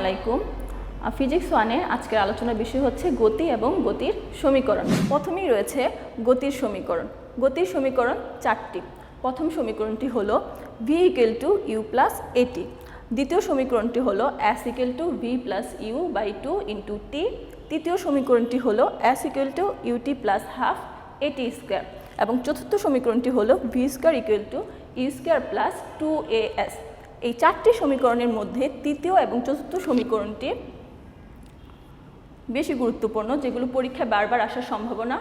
আলাইকুম। ফিজিক্স ওয়ানে আজকের আলোচনার বিষয় হচ্ছে গতি এবং গতির সমীকরণ। প্রথমেই রয়েছে গতির সমীকরণ। গতির সমীকরণ চারটি। প্রথম সমীকরণটি হলো V equal to U plus A T দ্বিতীয় সমীকরণটি হলো S equal to V plus U by two into T তৃতীয় সমীকরণটি হলো S equal to U T plus half A T square এবং চতুর্থ সমীকরণটি হলো V square equal to U square plus two A S এই চারটি সমীকরণের মধ্যে তৃতীয় এবং চতুর্থ সমীকরণটি বেশি গুরুত্বপূর্ণ, যেগুলো পরীক্ষায় বারবার আসার সম্ভাবনা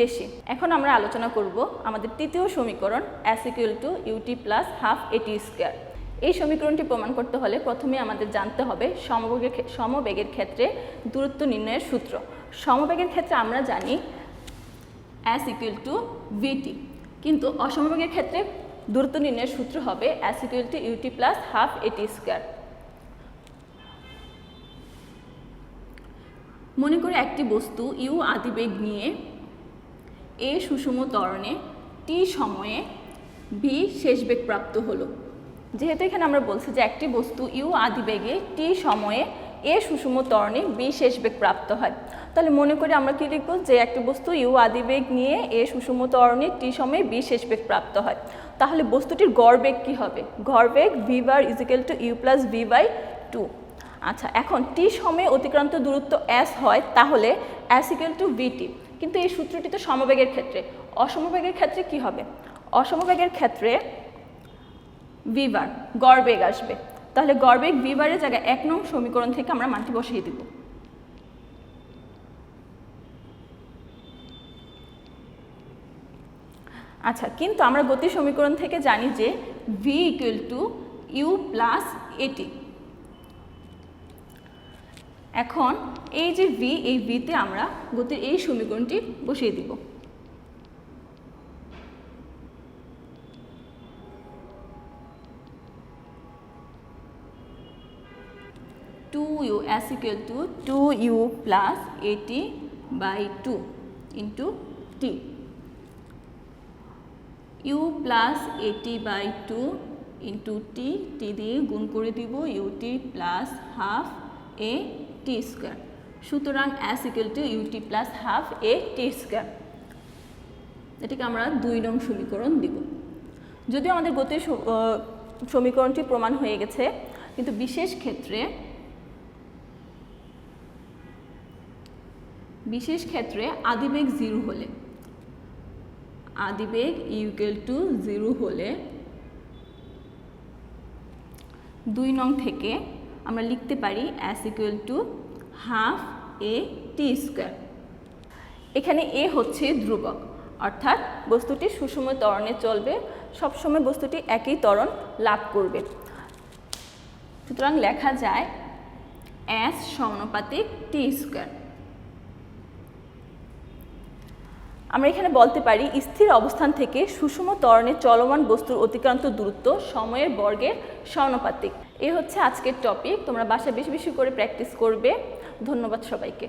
বেশি। এখন আমরা আলোচনা করব আমাদের তৃতীয় সমীকরণ S equal to U T plus half A T square এই সমীকরণটি প্রমাণ করতে হলে প্রথমে আমাদের জানতে হবে সমবেগের সমবেগের ক্ষেত্রে দূরত্ব নির্ণয়ের সূত্র। সমবেগের ক্ষেত্রে আমরা জানি অ্যাস ইকুয়াল টু ভিটি কিন্তু অসমবেগের ক্ষেত্রে দূরত্ব নির্ণয়ের সূত্র হবে S equal to U T plus half A T square. মনে করে একটি বস্তু ইউ আদিবেগ নিয়ে এ সুষম ত্বরণে টি সময়ে বি শেষ বেগ প্রাপ্ত হলো। যেহেতু এখানে আমরা বলছি যে একটি বস্তু ইউ আদিবেগে টি সময়ে এ সুষম ত্বরণে বি শেষ বেগ প্রাপ্ত হয়। তাহলে মনে করি আমরা কি লিখব যে একটি বস্তু ইউ আদিবেগ নিয়ে এ সুষম ত্বরণে টি সময়ে বি শেষ বেগ প্রাপ্ত হয়। তাহলে বস্তুটির গড় বেগ কী হবে? গড় বেগ V bar equal to U plus V by two আচ্ছা এখন টি সময়ে অতিক্রান্ত দূরত্ব এস হয়, তাহলে এস ইকুয়াল টু ভিটি কিন্তু এই সূত্রটি তো সমবেগের ক্ষেত্রে। অসমবেগের ক্ষেত্রে কি হবে? অসমবেগের ক্ষেত্রে ভিবার গড় বেগ আসবে। তাহলে গড় বেগ ভিবারের জায়গায় এক নং সমীকরণ থেকে আমরা মানটি বসিয়ে দিব। আচ্ছা কিন্তু আমরা গতি সমীকরণ থেকে জানি যে V equal to U plus A T এখন এই যে ভি এই ভিতে আমরা গতির এই সমীকরণটি বসিয়ে দিব। Two U S equal to two U plus A T by two into T U plus A T by two into T T দিয়ে গুণ করে দিব U T plus half A T square সুতরাং S equal to U T plus half A T square এটাকে আমরা দুই নং সমীকরণ দিব। যদিও আমাদের গতির সমীকরণটি প্রমাণ হয়ে গেছে, কিন্তু বিশেষ ক্ষেত্রে বিশেষ ক্ষেত্রে আদিবেগ জিরো হলে। আদিবেগ ইউকেল টু জিরো হলে দুই নং থেকে আমরা লিখতে পারি S equal to half A T square এখানে এ হচ্ছে ধ্রুবক, অর্থাৎ বস্তুটি সুষম ত্বরণে চলবে, সবসময় বস্তুটি একই ত্বরণ লাভ করবে। সুতরাং লেখা যায় অ্যাস সমানুপাতিক টি স্কোয়ার আমরা এখানে বলতে পারি, স্থির অবস্থান থেকে সুষম ত্বরণে চলমান বস্তুর অতিক্রান্ত দূরত্ব সময়ের বর্গের সমানুপাতিক এ হচ্ছে আজকের টপিক তোমরা বাসায় বেশি বেশি করে প্র্যাকটিস করবে। ধন্যবাদ সবাইকে।